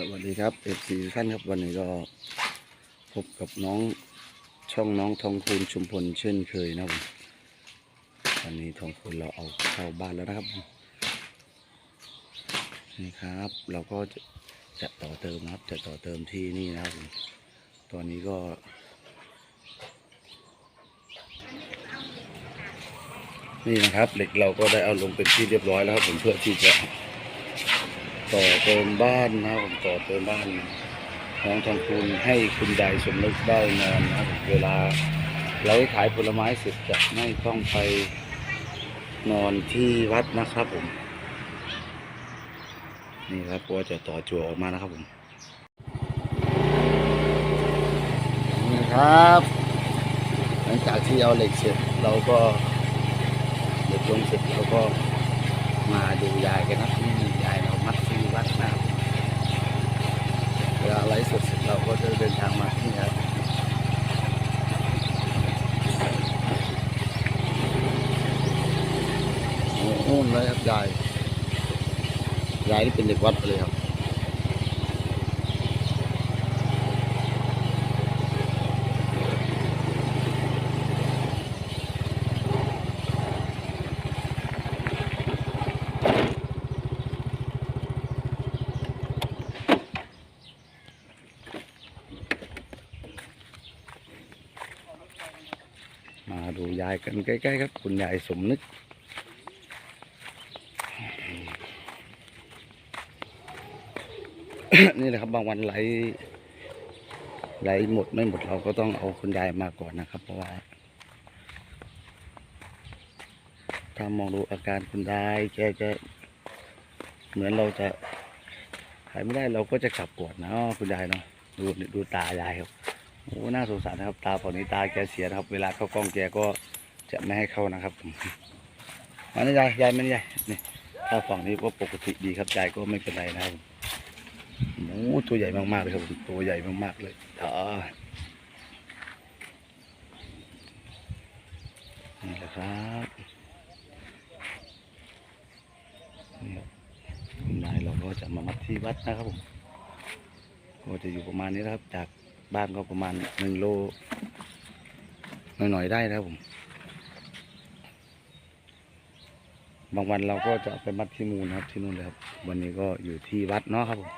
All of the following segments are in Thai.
วัสดีครับเอฟซีท่านครับวันนี้ก็พบกับน้องช่องน้องทองคูณชุมพลเช่นเคยนะครับผมวันนี้ทองคูณเราเอาเข้าบ้านแล้วนะครับนี่ครับ เราก็จะจะต่อเติมนะครับ จะต่อเติมที่นี่นะครับผมตอนนี้ก็นี่นะครับเหล็กเราก็ได้เอาลงเป็นที่เรียบร้อยแล้วครับผมเพื่อที่จะ ต่อเติมบ้านนะครับผมต่อเติมบ้านน้องทองคูณให้คุณยายสมนึกได้นอนนะเวลาเราขายผลไม้เสร็จจะไม่ต้องไปนอนที่วัดนะครับผม นี่ครับก็จะต่อจั่วออกมานะครับผมนี่ครับหลังจากที่เอาเหล็กเสร็จเราก็เหล็กลงเสร็จเราก็มาดูยายกันนะนี่ยายเรามัดที่วัดนะครับเวลาไลฟ์สดเสร็จเราก็จะเดินทางมาที่นี่ครับโอ้โหเลยครับยายยายนี่เป็นเด็กวัดเลยครับ มาดูยายกันใกล้ๆครับ คุณยายสมนึก นี่แหละครับบางวันไหลไหลหมดไม่หมดเราก็ต้องเอาคุณยายมาก่อนนะครับ เพราะว่าถ้ามองดูอาการคุณยายแกจะเหมือนเราจะขายไม่ได้เราก็จะขับก่อนนะคุณยายเนาะดูดูตายายครับ โอ้น่าสงสารนะครับ ตาฝั่งนี้ตาแกเสียนะครับ เวลาเข้ากล้องแกก็จะไม่ให้เข้านะครับผมมานี่ยายยายมานี่ยายนี่ถ้าฝั่งนี้ก็ปกติดีครับยายก็ไม่เป็นไรนะครับโอ้ตัวใหญ่มากๆเลยครับผมตัวใหญ่มากๆเลยอ่านี่แหละครับนี่ครับคุณนายเราก็จะมามัดที่วัดนะครับผมก็จะอยู่ประมาณนี้นะครับจาก บ้านก็ประมาณหนึ่งโลหน่อยๆได้นะครับผม บางวันเราก็จะไปมัดที่มูลนะครับที่นู่นเลยครับ วันนี้ก็อยู่ที่วัดเนาะครับผม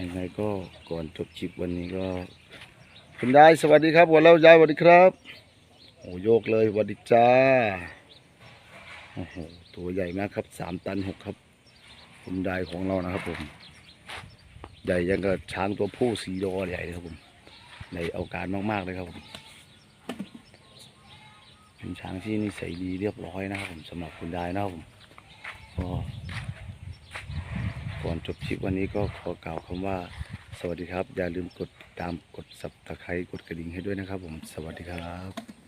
ยังไงก็ก่อนจบคลิปวันนี้ก็คุณยายสวัสดีครับวันแล้วยายสวัสดีครับโอ้โยกเลยสวัสดีจ้าโอ้โหตัวใหญ่มากครับสามตันหกครับ คุณยายของเรานะครับผม ใหญ่ยังกับช้างตัวผู้สีดอใหญ่เลยครับผมใหญ่เอาการมากๆเลยครับผมเป็นช้างที่นิสัยดีเรียบร้อยนะครับผมสำหรับคุณยายนะครับผมก็ ก่อนจบคลิปวันนี้ก็ขอกล่าวคำว่า สวัสดีครับ อย่าลืมกดติดตามกดสับตะไคร้กดกระดิ่งให้ด้วยนะครับผมสวัสดีครับ